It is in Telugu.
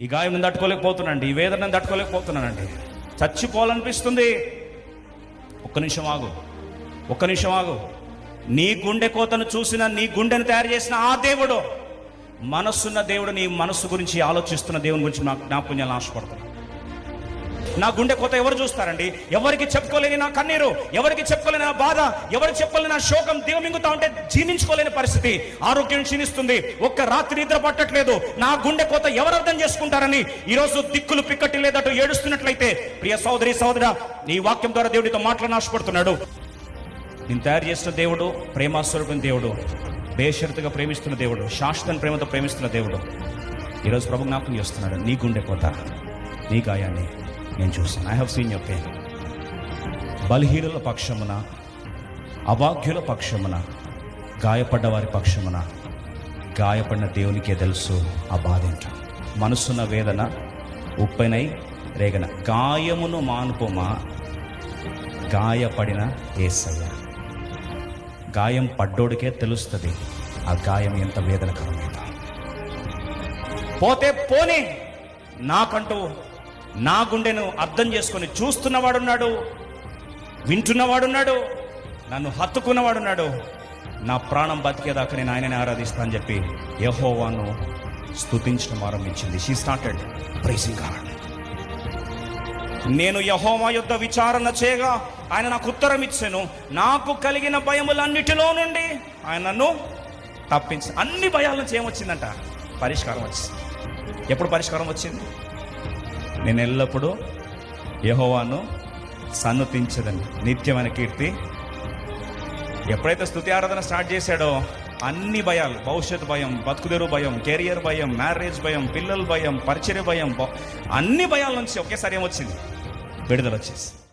ఈ గాయం తట్టుకోలేకపోతున్నానండి. ఈ వేదన తట్టుకోలేకపోతున్నానండి. చచ్చిపోవాలనిపిస్తుంది. ఒక్క నిమిషం ఆగు. ఒక్క నిమిషం ఆగు. నీ గుండె కోతను చూసిన నీ గుండెను తయారు చేసిన ఆ దేవుడు మనస్సున్న దేవుడు నీ మనస్సు గురించి ఆలోచిస్తున్న దేవుని గురించి నాకు జ్ఞాపకం చేయాలని ఆశపడుతున్నాను. నా గుండె కొత్త ఎవరు చూస్తారండి? ఎవరికి చెప్పుకోలేని నా కన్నీరు ఎవరికి చెప్పుకోలేని నా బాధ ఎవరికి చెప్పుకోలేని నా శోకం దిగమింగుతా ఉంటే జీర్ణించుకోలేని పరిస్థితి. ఆరోగ్యం క్షీణిస్తుంది. ఒక్క రాత్రి నిద్ర పట్టట్లేదు. నా గుండె కొత్త ఎవరు అర్థం చేసుకుంటారని ఈరోజు దిక్కులు పిక్కటి లేదట ఏడుస్తున్నట్లయితే ప్రియ సోదరి సోదర నీ వాక్యం ద్వారా దేవుడితో మాట్లాడి ఆశపడుతున్నాడు నేను తయారు చేసిన దేవుడు ప్రేమాస్వరూపిన దేవుడు బేషరతుగా ప్రేమిస్తున్న దేవుడు శాశ్వత ప్రేమతో ప్రేమిస్తున్న దేవుడు. ఈరోజు ప్రభు జ్ఞాపకం చేస్తున్నాడు నీ గుండె కోత నీ గాయాన్ని. నేను చూసాను I have seen your pain బలహీనుల పక్షమున అభాగ్యుల పక్షమున గాయపడ్డ వారి పక్షమున గాయపడిన దేవునికే తెలుసు ఆ బాధ ఏంటో. మనసున్న వేదన ఉప్పెనై రేగన. గాయమును మానుకోమా గాయపడిన ఏసయ్య. గాయం పడ్డోడికే తెలుస్తుంది ఆ గాయం ఎంత వేదనకరమైందో. పోతే పోనీ నాకంటూ నా గుండెను అర్థం చేసుకొని చూస్తున్నవాడున్నాడు వింటున్నవాడున్నాడు నన్ను హత్తుకున్నవాడున్నాడు. నా ప్రాణం బతికేదాకా నేను ఆయనని ఆరాధిస్తానని చెప్పి యహోవాను స్తుతించడం ఆరంభించింది. షీ స్టార్టెడ్ ప్రైసింగ్ గాడ్ నేను యహోవా యుద్ధ విచారణ చేయగా ఆయన నాకు ఉత్తరం ఇచ్చాను. నాకు కలిగిన భయములన్నిటిలో నుండి ఆయన నన్ను తప్పించి అన్ని భయాల నుంచి ఏమొచ్చిందంట? పరిష్కారం వచ్చింది ఎప్పుడు పరిష్కారం వచ్చింది? నేను ఎల్లప్పుడూ యహోవాను సన్నతించదని. నిత్యమైన కీర్తి. ఎప్పుడైతే స్థుతి ఆరాధన స్టార్ట్ చేశాడో అన్ని భయాలు భవిష్యత్ భయం బతుకుదెరు భయం కెరియర్ భయం మ్యారేజ్ భయం పిల్లల భయం పరిచయ భయం అన్ని భయాల నుంచి ఒకేసారి ఏమొచ్చింది? విడుదల వచ్చేసి